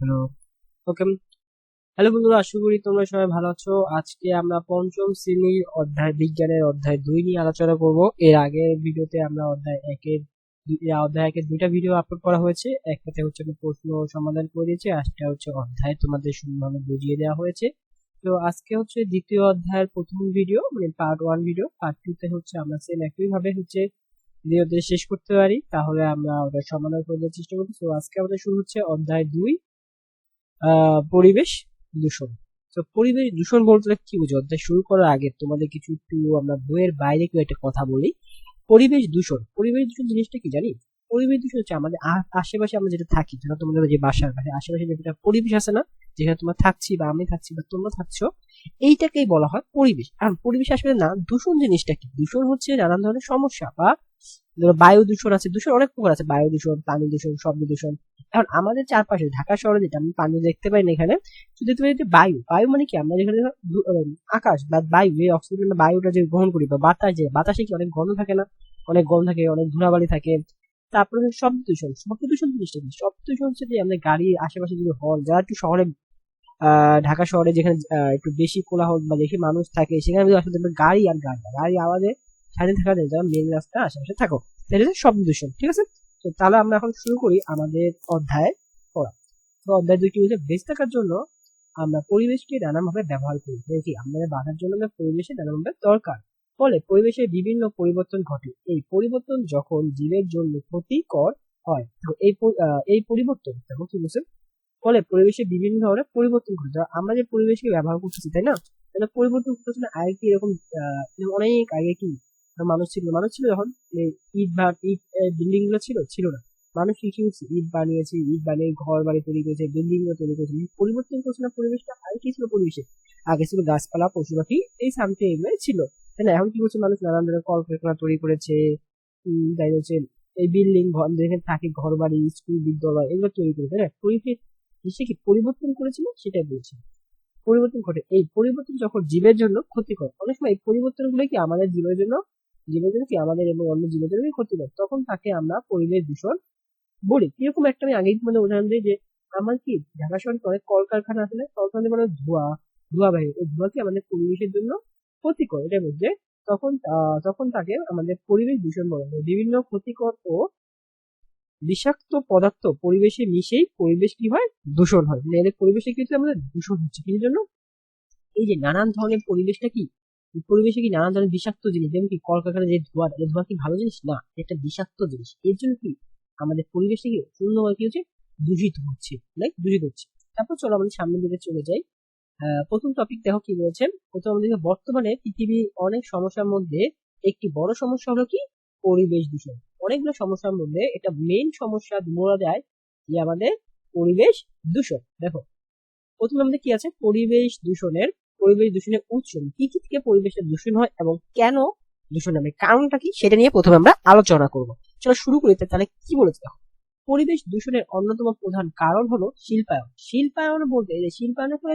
Hello. Okay hello বন্ধুরা, আশা করি তোমরা সবাই ভালো আছো। আজকে আমরা পঞ্চম শ্রেণির অধ্যায়, বিজ্ঞানের অধ্যায় দুই নিয়ে আলোচনা করব। এর আগের ভিডিওতে আমরা অধ্যায় একের অধ্যায় একের দুইটা ভিডিও আপলোড করা হয়েছে। একটাতে হচ্ছে আমি প্রশ্ন সমাধান করে দিয়েছি আজটা হচ্ছে অধ্যায় তোমাদের সুন্দরভাবে বুঝিয়ে দেওয়া হয়েছে। তো আজকে হচ্ছে দ্বিতীয় অধ্যায়ের প্রথম ভিডিও মানে পার্ট ওয়ান ভিডিও পার্ট তে হচ্ছে আমরা সেম একইভাবে হচ্ছে ভিডিওতে শেষ করতে পারি। তাহলে আমরা ওটা সমাধান করে দেওয়ার চেষ্টা করব। তো আজকে আমাদের শুরু হচ্ছে অধ্যায় দুই পরিবেশ দূষণ। তো পরিবেশ দূষণ বলতে কি বুঝো? অধ্যায় শুরু করার আগে তোমাদের কিছু একটু আমরা বইয়ের বাইরে কেউ একটা কথা বলি। পরিবেশ দূষণ। পরিবেশ দূষণ জিনিসটা কি জানি পরিবেশ দূষণ হচ্ছে আমাদের আশেপাশে আমরা যেটা থাকি যেটা তোমাদের যে বাসার পাশে, আশেপাশে যেটা পরিবেশ আছে না, যেখানে তোমরা থাকছি বা আমি থাকছি বা তোমরা থাকছো, এইটাকেই বলা হয় পরিবেশ। আর পরিবেশ আসলে না, দূষণ জিনিসটা কি? দূষণ হচ্ছে নানান ধরনের সমস্যা বা বায়ু দূষণ আছে, দূষণ অনেক প্রকার আছে, বায়ু দূষণ, পানি দূষণ, শব্দ দূষণ। এখন আমাদের চারপাশে, ঢাকা শহরে যেটা আমি পানি দেখতে পাই না এখানে, শুধু তুমি যে বায়ু বায়ু মানে কি? আমরা যেখানে আকাশ বা বায়ু, এই অক্সিজেন বায়ুটা যে গ্রহণ করি বা বাতাস যে, বাতাসে কি অনেক গন্ধ থাকে না? অনেক গন্ধ থাকে, অনেক ধুলাবালি থাকে। তারপরে শব্দ দূষণ। শব্দ দূষণ জিনিসটা কি? শব্দ দূষণ হচ্ছে যে আমাদের গাড়ির আশেপাশে যদি হল, যারা একটু শহরে ঢাকা শহরে যেখানে একটু বেশি কোলাহল বা বেশি মানুষ থাকে, সেখানে আসলে গাড়ি আর গাড়ি গাড়ি আওয়াজে স্বাধীন থাকা যায় যারা মেন রাস্তা আশেপাশে থাকো। এটা হচ্ছে শব্দ দূষণ ঠিক আছে? তো তাহলে আমরা এখন শুরু করি আমাদের অধ্যায় পড়া। তো অধ্যায় দুইটি হচ্ছে বেঁচে থাকার জন্য আমরা পরিবেশকে নানাভাবে ব্যবহার করি। দেখি, আমাদের বাধার জন্য পরিবেশে নানাভাবে দরকার। ফলে পরিবেশের বিভিন্ন পরিবর্তন ঘটে। এই পরিবর্তন যখন জীবের জন্য ক্ষতিকর হয়, তো এই এই পরিবর্তন, দেখো কি বলছে? ফলে পরিবেশে বিভিন্ন ধরনের পরিবর্তন ঘটে। আমরা যে পরিবেশকে ব্যবহার করতেছি, তাই না? তাহলে পরিবর্তন করতেছে না আগে কি এরকম অনেক আগে কি মানুষ ছিল মানুষ ছিল যখন ইট বা ইট বিল্ডিংগুলো ছিল ছিল না। মানুষ কি কি হচ্ছে ইট বানিয়েছে, ইট বানিয়ে ঘর বাড়ি তৈরি করেছে বিল্ডিংগুলো তৈরি করেছে। পরিবর্তন করছে না, পরিবেশটা আগে কি ছিল পরিবেশে। আগে ছিল গাছপালা পশু পাখি এই সামথিং এগুলো ছিল। তাই না? এখন কি করছে মানুষ? নানান ধরনের কলকারখানা তৈরি করেছে তাই হচ্ছে এই বিল্ডিং যেখানে থাকে ঘর বাড়ি স্কুল, বিদ্যালয়, এগুলো তৈরি করেছে। তাই না? পরিবেশ সে কি পরিবর্তন করেছিল? সেটাই বলছি। পরিবর্তন ঘটে। এই পরিবর্তন যখন জীবের জন্য ক্ষতিকর, অনেক সময় এই পরিবর্তনগুলো কি আমাদের জীবের জন্য জীবের কি আমাদের এবং অন্য জীবের জন্য ক্ষতিকর তখন তাকে আমরা পরিবেশ দূষণ বলি। এরকম একটা আমি আগেই তোমাদের উদাহরণ দিই যে, আমার কি ঢাকা শহরে অনেক কলকারখানা আছে কলকারখানা মানে ধোঁয়া ধোঁয়া বাহির। ওই ধোঁয়া কি আমাদের পরিবেশের জন্য ক্ষতিকর এটা বলছে। তখন তখন তাকে আমাদের পরিবেশ দূষণ বলা হয়। বিভিন্ন ক্ষতিকর ও বিষাক্ত পদার্থ পরিবেশে মিশেই পরিবেশ কি হয়? দূষণ হয়। মানে এদের পরিবেশে কিন্তু আমাদের দূষণ হচ্ছে। কি জন্য? এই যে নানান ধরনের পরিবেশটা কি পরিবেশে কি নানান ধরনের বিষাক্ত জিনিস, যেমন কি কলকারখানা যে ধোঁয়া, এই ধোঁয়া কি ভালো জিনিস? না এটা বিষাক্ত জিনিস। এর জন্য কি আমাদের পরিবেশটা কি সুন্দরভাবে কি হচ্ছে? দূষিত হচ্ছে লাইক দূষিত হচ্ছে। তারপর চলো আমাদের সামনের দিকে চলে যাই। প্রথম টপিক দেখো কি বলেছেন প্রথম আমাদের বর্তমানে পৃথিবীর অনেক সমস্যার মধ্যে একটি বড় সমস্যা হলো কি? পরিবেশ দূষণ। অনেকগুলো সমস্যার মধ্যে এটা মেইন সমস্যা বলা যায় যে আমাদের পরিবেশ দূষণ। দেখো, প্রথমে আমাদের কি আছে? পরিবেশ দূষণের পরিবেশ দূষণের উৎস কি কি থেকে পরিবেশের দূষণ হয় এবং কেন দূষণ হবে? কারণটা কি? সেটা নিয়ে প্রথমে আমরা আলোচনা করব। চলো শুরু করি তাহলে কি বলেছে দেখো? পরিবেশ দূষণের অন্যতম প্রধান কারণ হলো শিল্পায়ন। শিল্পায়ন বলতে যে শিল্পায়নের ফলে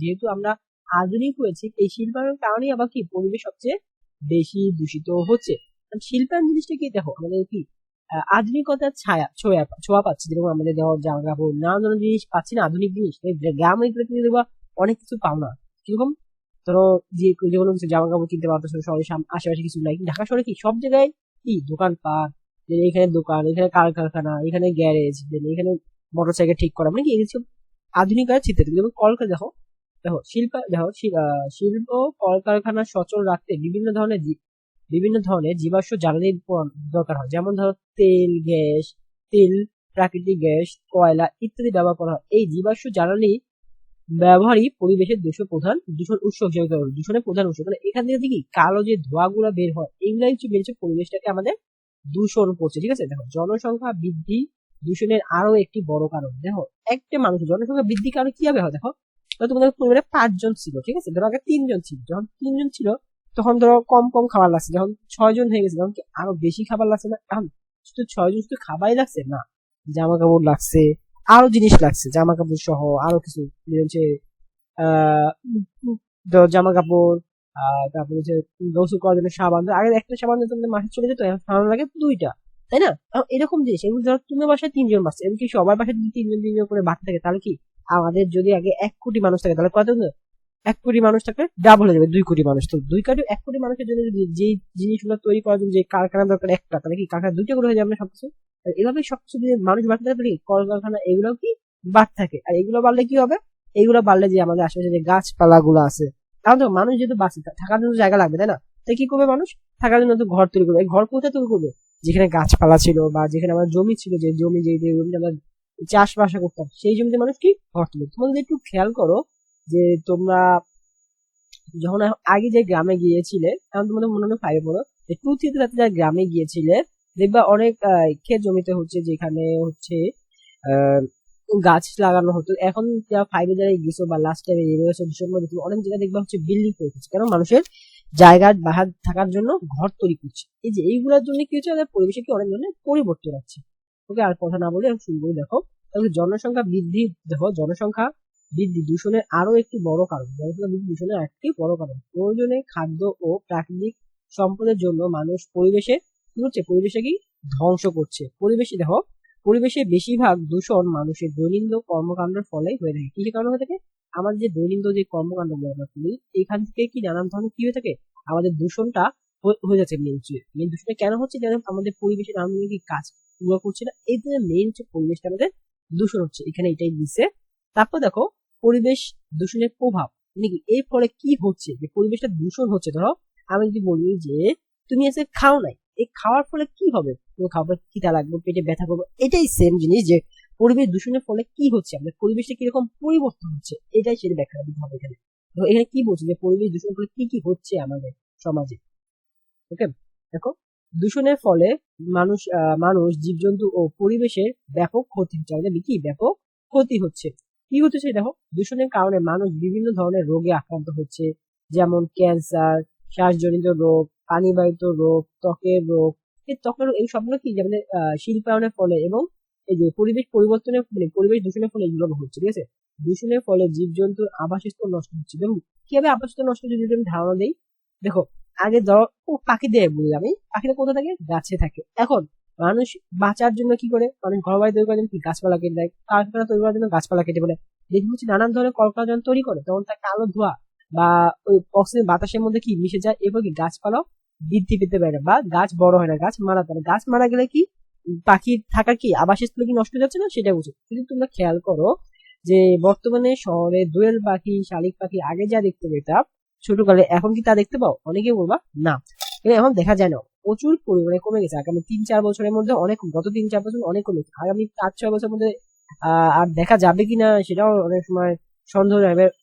যেহেতু আমরা আধুনিক হয়েছি, এই শিল্পায়নের কারণেই আবার কি? পরিবেশ সবচেয়ে বেশি দূষিত হচ্ছে। শিল্পায়ন জিনিসটা কি দেখো? আমাদের কি আধুনিকতার ছায়া, ছোঁয়া ছোঁয়া পাচ্ছি। যেরকম আমাদের দেওয়ার জামা কাপড়, নানান ধরনের জিনিস পাচ্ছি না, আধুনিক জিনিস। গ্রামে অনেক কিছু পাও না কীরকম? ধরো যে যে কোনো কিছু জামা কাপড় কিনতে পারতো শহরের আশেপাশে কিছু নাই। ঢাকা শহরে কি সব জায়গায় কি? দোকানপাট এখানে দোকান, এখানে কারখানা, এখানে গ্যারেজ এখানে মোটরসাইকেল ঠিক করা। মানে কি? এগুলো আধুনিক আর চিত্র যেমন কলকা দেখো দেখো, শিল্প দেখো শিল্প, কলকারখানা সচল রাখতে বিভিন্ন ধরনের বিভিন্ন ধরনের জীবাশ্ম জ্বালানির দরকার হয়। যেমন ধরো তেল, গ্যাস, তেল, প্রাকৃতিক গ্যাস, কয়লা ইত্যাদি ব্যবহার করা হয়। এই জীবাশ্ম জ্বালানি ব্যবহারই পরিবেশের দূষণ প্রধান দূষণ উৎস হিসেবে দূষণের প্রধান উৎস। মানে এখান থেকে দেখি কালো যে ধোঁয়াগুলো বের হয় এগুলাই হচ্ছে বেরছে পরিবেশটাকে আমাদের দূষণ করছে, ঠিক আছে? দেখো, জনসংখ্যা বৃদ্ধি দূষণের আরও একটি বড় কারণ। দেখো, একটা মানুষ জনসংখ্যা বৃদ্ধি কারণে কি হবে? দেখো তোমাদের পরিবারে পাঁচজন ছিল, ঠিক আছে? ধরো আগে তিনজন ছিল, যখন তিনজন ছিল, তখন ধরো কম কম খাবার লাগছে, যখন ছয়জন হয়ে গেছে, তখন কি আরও বেশি খাবার লাগছে না? এখন শুধু ছয়জন শুধু খাবারই লাগছে? না জামা কাপড় লাগছে আরও জিনিস লাগছে জামা কাপড় সহ আরও কিছু। হচ্ছে জামা কাপড় তারপরে হচ্ছে গোসল করার জন্য সাবান। আগে একটা সাবান তোমাদের মাসে চলে যেত সাবান লাগে দুইটা, তাই না? এরকম জিনিস, এগুলো ধরো তুমি বাসায় তিনজন বাচ্চা এমনকি সবার বাসায় যদি তিনজন তিনজন করে বাচ্চা থাকে, তাহলে কি আমাদের যদি আগে এক কোটি মানুষ থাকে, তাহলে কত এক কোটি মানুষ থাকলে ডাবল হয়ে যাবে, দুই কোটি মানুষ। তো দুই কোটি, এক কোটি মানুষের জন্য যে জিনিসগুলো তৈরি করার জন্য যে কারখানা দরকার একটা, তাহলে কি কারখানা দুইটা করে হয়ে যাবে না সবকিছু? আর এভাবে সবকিছু যদি মানুষ বাড়তে থাকে কলকারখানা এগুলো কি বাড়তে থাকে। আর এগুলো বাড়লে কি হবে? এগুলো বাড়লে যে আমাদের আশেপাশে যে গাছপালা গুলো আছে, তাহলে তো মানুষ যেহেতু বাঁচে থাকার জন্য জায়গা লাগবে, তাই না? তাই কি করবে মানুষ? থাকার জন্য তো ঘর তৈরি করবে। ঘর কোথায় তৈরি করবে? যেখানে গাছপালা ছিল বা যেখানে আমার জমি ছিল, যে জমি যে জমিতে আমরা চাষবাস করতাম, সেই জমিতে মানুষ কি ঘর তুলবে যদি একটু খেয়াল করো যে তোমরা যখন আগে যে গ্রামে গিয়েছিলে এখন তোমাদের মনে হয় ফাইভে পড়ো টু থ্রিতে রাতে যা গ্রামে গিয়েছিলে দেখবা অনেক ক্ষেত জমিতে হচ্ছে যেখানে হচ্ছে গাছ লাগানো হতো। এখন ফাইভে যারা গেছো বা লাস্ট টাইমে ডিসেম্বর অনেক জায়গায় দেখবা হচ্ছে বিল্ডিং তৈরি করছে কারণ মানুষের জায়গা বাহার থাকার জন্য ঘর তৈরি করছে। এই যে এইগুলোর জন্য কি হচ্ছে? আমাদের পরিবেশে কি অনেক ধরনের পরিবর্তন আছে ওকে, আর কথা না বলে শুরু করে দেখো। তাহলে জনসংখ্যা বৃদ্ধি, দেখো, জনসংখ্যা বৃদ্ধি দূষণের আরও একটি বড় কারণ। জনসংখ্যা বৃদ্ধি দূষণের একটি বড় কারণ। প্রয়োজনে খাদ্য ও প্রাকৃতিক সম্পদের জন্য মানুষ পরিবেশে কি হচ্ছে পরিবেশে কি ধ্বংস করছে। পরিবেশে দেখো, পরিবেশে বেশিরভাগ দূষণ মানুষের দৈনন্দিন কর্মকাণ্ডের ফলে হয়ে থাকে। কি কারণ হয়ে থাকে? আমাদের যে দৈনন্দিন যে কর্মকাণ্ড করি এখান থেকে কি নানান ধরনের কি হয়ে থাকে? আমাদের দূষণটা হয়ে যাচ্ছে মেন মেন দূষণটা কেন হচ্ছে? যেন আমাদের পরিবেশে নানান কি কাজ পুরো করছে না। এই যে মেন হচ্ছে পরিবেশটা আমাদের দূষণ হচ্ছে। এখানে এটাই দিচ্ছে তারপর দেখো, পরিবেশ দূষণের প্রভাব। নাকি এর ফলে কি হচ্ছে? যে পরিবেশটা দূষণ হচ্ছে। ধরো, আমি যদি বলি যে, তুমি এসে খাও নাই। এই খাওয়ার ফলে কি হবে? তোমার খাবার খিদা লাগবে? পেটে ব্যথা করবে? এটাই সেম জিনিস যে পরিবেশ দূষণের ফলে কি হচ্ছে? আমাদের পরিবেশে কীরকম পরিবর্তন হচ্ছে? এটাই সেটা ব্যাখ্যা দিতে হবে এখানে। এখানে কি বলছে যে পরিবেশ দূষণের ফলে কি কি হচ্ছে আমাদের সমাজে? ওকে দেখো, দূষণের ফলে মানুষ মানুষ, জীবজন্তু ও পরিবেশের ব্যাপক ক্ষতি হচ্ছে। আমাদের কি? ব্যাপক ক্ষতি হচ্ছে। কি হচ্ছে দেখো, দূষণের কারণে মানুষ বিভিন্ন ধরনের রোগে আক্রান্ত হচ্ছে। যেমন ক্যান্সার শ্বাসজনিত রোগ পানিবাহিত রোগ, ত্বকের রোগ এই ত্বকের এই সবগুলো কি যেমন শিল্পায়নের ফলে এবং এই যে পরিবেশ পরিবর্তনের ফলে, পরিবেশ দূষণের ফলে এগুলো হচ্ছে, ঠিক আছে? দূষণের ফলে জীবজন্তুর আবাসস্থল নষ্ট হচ্ছে। এবং কীভাবে আবাসস্থল নষ্ট হচ্ছে যদি আমি ধারণা দিই। দেখো, আগে ধরো, ও পাখি দিয়ে বলি আমি পাখিটা কোথায় থাকে? গাছে থাকে। এখন মানুষ বাঁচার জন্য কি করে? মানুষ ঘর বাড়ি তৈরি করার জন্য গাছপালা কেটে দেয়। কারখানা তৈরি করার জন্য গাছপালা কেটে বলে দেখি হচ্ছে নানান ধরনের কলকারখানা তৈরি করে। তখন তার কালো ধোয়া। বা ওই অক্সিজেন বাতাসের মধ্যে কি মিশে যায়? এরপর কি গাছপালাও বৃদ্ধি পেতে পারে বা গাছ বড় হয় না, গাছ মারা পারে গাছ মারা গেলে কি পাখি থাকা কি আবাসস্থল কি নষ্ট যাচ্ছে না? সেটা বুঝো। কিন্তু তোমরা খেয়াল করো যে বর্তমানে শহরে দোয়েল পাখি, শালিক পাখি আগে যা দেখতে পেতাম ছোটকালে, এখন কি তা দেখতে পাও? অনেকে বলবা, না। এখন দেখা যায় না। প্রচুর পরিমাণে কমে গেছে। আগামী তিন, চার বছরের মধ্যে অনেক, গত তিন, চার বছর অনেক কমে গেছে আগামী পাঁচ, ছয় বছরের মধ্যে আর দেখা যাবে কিনা সেটাও অনেক সময় সন্দেহ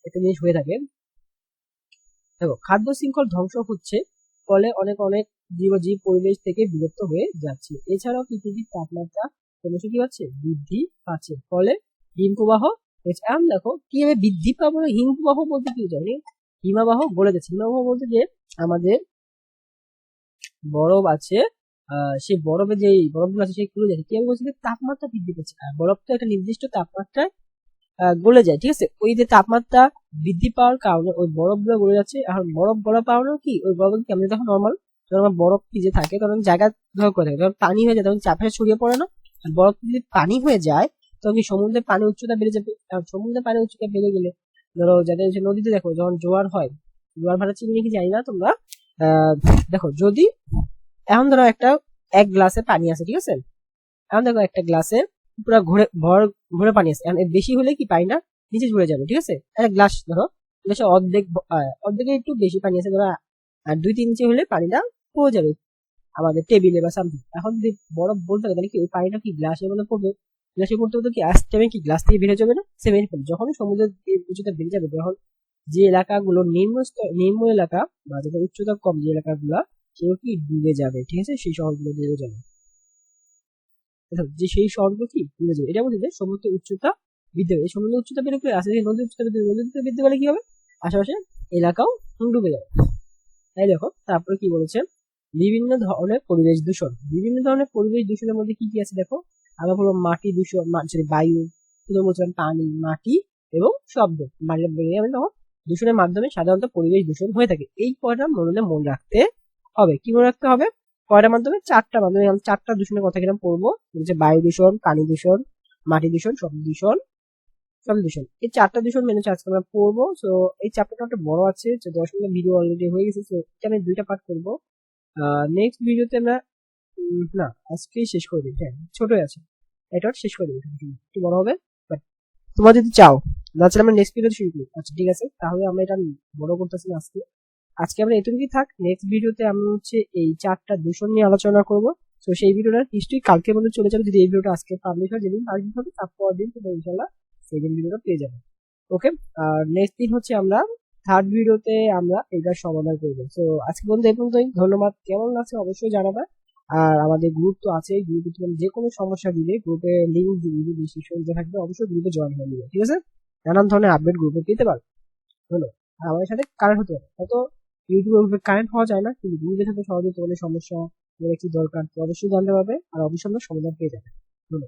একটা জিনিস হয়ে থাকে। দেখো, খাদ্য শৃঙ্খল ধ্বংস হচ্ছে ফলে অনেক অনেক জীবজীব পরিবেশ থেকে বিরক্ত হয়ে যাচ্ছে। এছাড়াও পৃথিবীর তাপমাত্রা ক্রমশ কি হচ্ছে বৃদ্ধি পাচ্ছে। ফলে হিমপ্রবাহ এখন দেখো কীভাবে বৃদ্ধি পাবো হিমপ্রবাহ বলতে কি জানি হিমাবাহ গলে যাচ্ছে। হিমাবাহ বলতে যে আমাদের বরফ আছে সেই বরফে যে বরফগুলো আছে, সেগুলো যাচ্ছে কি বলছে? তাপমাত্রা বৃদ্ধি পাচ্ছে। বরফ তো একটা নির্দিষ্ট তাপমাত্রায় গলে যায়, ঠিক আছে? ওই যে তাপমাত্রা বৃদ্ধি পাওয়ার কারণে ওই বরফগুলো গলে যাচ্ছে। এখন বরফ গলা পাওয়ানো কি? ওই বরফ কি আমাদের তখন নর্মাল যখন বরফ ভিজে থাকে, তখন জায়গা ধর করে থাকে। যখন পানি হয়ে যায়, তখন চাপে ছড়িয়ে পড়ে না? আর বরফ যদি পানি হয়ে যায়, তখন কি সমুদ্রের পানি উচ্চতা বেড়ে যাবে? আর সমুদ্রের পানি উচ্চতা বেড়ে গেলে, ধরো যাদের নদীতে দেখো, যখন জোয়ার হয়, জোয়ার ভাটা চিনি নাকি জানি না তোমরা? দেখো, যদি, এখন ধরো একটা, এক গ্লাসে পানি আছে, ঠিক আছে? এখন দেখো একটা গ্লাসে পুরো ঘুরে, ভর, ঘুরে পানি আছে। বেশি হলে কি পানি না? নিচে ঝরে যাবে, ঠিক আছে? একটা গ্লাস ধরো গ্লাসে অর্ধেক অর্ধেকে একটু বেশি পানি আছে, ধরো আর দুই তিন ইঞ্চি হলে পানিটা পড়ে যাবে আমাদের টেবিলে বা সামথিং এখন যদি বরফ বলতে হবে তাহলে কি ওই পানিটা কি গ্লাসের মধ্যে পড়বে? গ্লাসে পড়তে হতো কি আসতে কি? গ্লাস থেকে বেড়ে যাবে না? সেভেন যখন সমুদ্রের উচ্চতা বেড়ে যাবে, তখন যে এলাকাগুলো নিম্ন নিম্ন এলাকা বা যেটা উচ্চতা কম যে এলাকাগুলো, সেগুলো কি ডুবে যাবে, ঠিক আছে? সেই শহরগুলো ডুবে যাবে। যে সেই শহরগুলো কি? ডুবে যাবে এটা বলছে যে সমুদ্র উচ্চতা বৃদ্ধি পাবে। সমুদ্র উচ্চতা বেড়ে করে আসে নদীর উচ্চতা বৃদ্ধি নদীর উচ্চতা বৃদ্ধি পেলে কি হবে? আশেপাশে এলাকাও ডুবে যাবে। তাই দেখো, তারপরে কি বলেছে? বিভিন্ন ধরনের পরিবেশ দূষণ। বিভিন্ন ধরনের পরিবেশ দূষণের মধ্যে কি কি আছে দেখো? আমরা বলব মাটি দূষণ সরি বায়ু বলছিলাম পানি, মাটি এবং শব্দ। মাটির তখন দূষণের মাধ্যমে সাধারণত পরিবেশ দূষণ হয়ে থাকে। এই কয়টা মনে মনে রাখতে হবে। কি মনে রাখতে হবে? কয়টা মাধ্যমে? চারটা মাধ্যমে। আমরা চারটা দূষণের কথা কীরকম পড়ব? হচ্ছে বায়ু দূষণ পানি দূষণ, মাটি দূষণ শব্দ দূষণ শব্দ দূষণ। এই চারটা দূষণ মেনে আজকে আমরা পড়ব। সো এই চ্যাপ্টারটা একটা বড় আছে। তো দশ মিনিট ভিডিও অলরেডি হয়ে গেছে। তো এটা আমি দুইটা পার্ট করব। নেক্সট ভিডিওতে আমরা না আজকেই শেষ করে দিই। হ্যাঁ ছোটই আছে। এটা শেষ করে দিই। একটু বড় হবে। বাট তোমরা যদি চাও, না আমরা নেক্সট ভিডিও শুরু করি। আচ্ছা ঠিক আছে। তাহলে আমরা এটা বড় করতেছি আজকে। আজকে আমরা এতটুকুই থাক নেক্সট ভিডিওতে আমরা হচ্ছে এই চারটা দূষণ নিয়ে আলোচনা করব। তো সেই ভিডিওটা নিশ্চয়ই কালকে মধ্যে চলে যাবে, যদি এই ভিডিওটা আজকে পাবলিশ হয়, যেদিন পাবলিশ হবে তারপর দিন তোমরা ইনশাল্লাহ সেকেন্ড ভিডিওটা পেয়ে যাবে। ওকে আর নেক্সট দিন হচ্ছে আমরা থার্ড ভিডিওতে আমরা এটার সমাধান করব। তো আজকে বন্ধু এই পর্যন্তই। ধন্যবাদ। কেমন লাগছে অবশ্যই জানাবে। আর আমাদের গ্রুপ তো আছে গ্রুপে তুমি যে কোনো সমস্যা দিলে গ্রুপে লিঙ্ক দিয়ে ডিসক্রিপশন থাকবে। অবশ্যই গ্রুপে জয়েন হয়ে নিবে। ঠিক আছে? নানান ধরনের আপডেট গ্রুপে পেতে পারো। হলো আর আমাদের সাথে কারেন্ট হতে পারে? হয়তো ইউটিউবে ওভাবে কারেন্ট হওয়া যায় না, কিন্তু গুগলে থাকলে সহজে তোমাদের সমস্যা, তোমাদের কি দরকার, তো অবশ্যই জানতে পারবে। আর অবশ্যই আমরা সমাধান পেয়ে যাবে। হলো